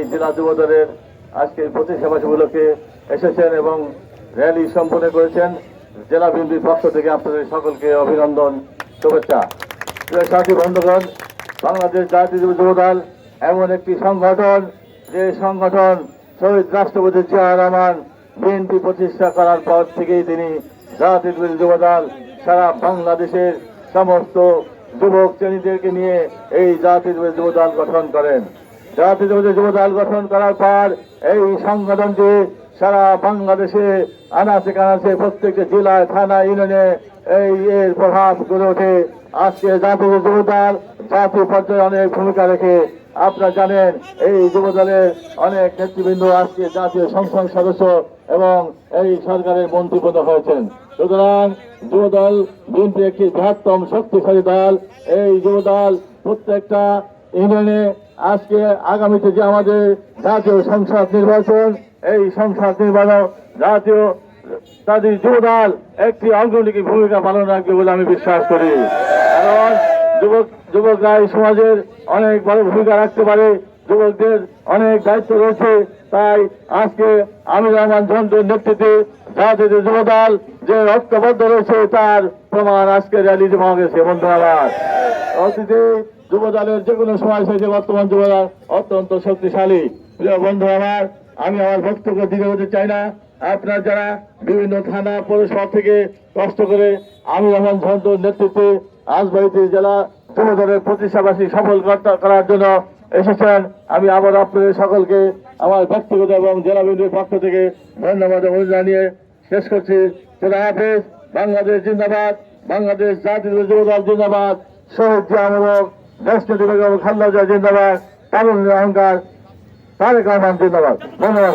এই জেলা যুবদলের আজকে প্রতিষ্ঠা বার্ষিকী উপলক্ষে এসেছেন এবং র্যালি সম্পন্ন করেছেন। জেলা বিএনপির পক্ষ থেকে আপনাদের সকলকে অভিনন্দন, শুভেচ্ছা। সাথী বন্ধুগণ, বাংলাদেশ জাতীয় যুবদল এমন একটি সংগঠন, যে সংগঠন শহীদ রাষ্ট্রপতি জিয়া রহমান বিএনপি প্রতিষ্ঠা করার পর থেকেই তিনি জাতীয় যুবদল, সারা বাংলাদেশের সমস্ত যুবক শ্রেণীদেরকে নিয়ে এই জাতীয় যুবদল গঠন করেন। যুবদল গঠন করার পর এই সংগঠনটি সারা বাংলাদেশে আনাচে কানাচে প্রত্যেকটি জেলায় থানা, ইউনিয়নে এই এর প্রভাব গড়ে ওঠে। আজকে জাতীয় যুবদল জাতীয় পর্যায়ে অনেক ভূমিকা রেখে আপনারা জানেন, এই যুবদলের অনেক নেতৃবৃন্দ আজকে জাতীয় সংসদ সদস্য এবং এই সরকারের মন্ত্রীপদ হয়েছেন। সুতরাং যুবদল বিএনপি একটি বৃহত্তম শক্তিশালী দল। এই যুবদল প্রত্যেকটা ইউনিয়নে আজকে আগামীতে যে আমাদের জাতীয় সংসদ নির্বাচন, এই সংসদ নির্বাচন জাতীয়, তাদের যুবদল একটি অগ্রণী ভূমিকা পালন রাখবে বলে আমি বিশ্বাস করি। কারণ যুবক, যুবকরা এই সমাজের অনেক বড় ভূমিকা রাখতে পারে, যুবকদের অনেক দায়িত্ব রয়েছে। তাই আজকে আমির রহমান ঝন্টুর নেতৃত্বে জাতীয় যুবদল যে ঐক্যবদ্ধ রয়েছে, তার প্রমাণ আজকে র্যালিতে পাওয়া গেছে বন্ধু অতীতে যুবদলের যে কোনো সময় থেকে বর্তমান যুবদল অত্যন্ত শক্তিশালী। প্রিয় বন্ধু আমার, আমি আমার বক্তব্য দিতে হতে চাই না। আপনার যারা বিভিন্ন থানা, পৌরসভা থেকে কষ্ট করে আমি রহমান ঝন্টুর নেতৃত্বে আজবাড়িতে জেলা যুবদলের প্রতিষ্ঠাবাসী সফল করার জন্য এসেছেন, আমি আবার আপনাদের সকলকে আমার ব্যক্তিগত এবং জেলা বিএনপির পক্ষ থেকে ধন্যবাদ এবং জানিয়ে শেষ করছি। খোদা হাফেজ, বাংলাদেশ জিন্দাবাদ, বাংলাদেশ জাতীয় যুবদল জিন্দাবাদ। শহীদ জামক রাষ্ট্রপতি বেগম খাল্লাজা জিন্দাবাদ কারণ অহংকার তারেক রহমান জিন্দাবাদ। ধন্যবাদ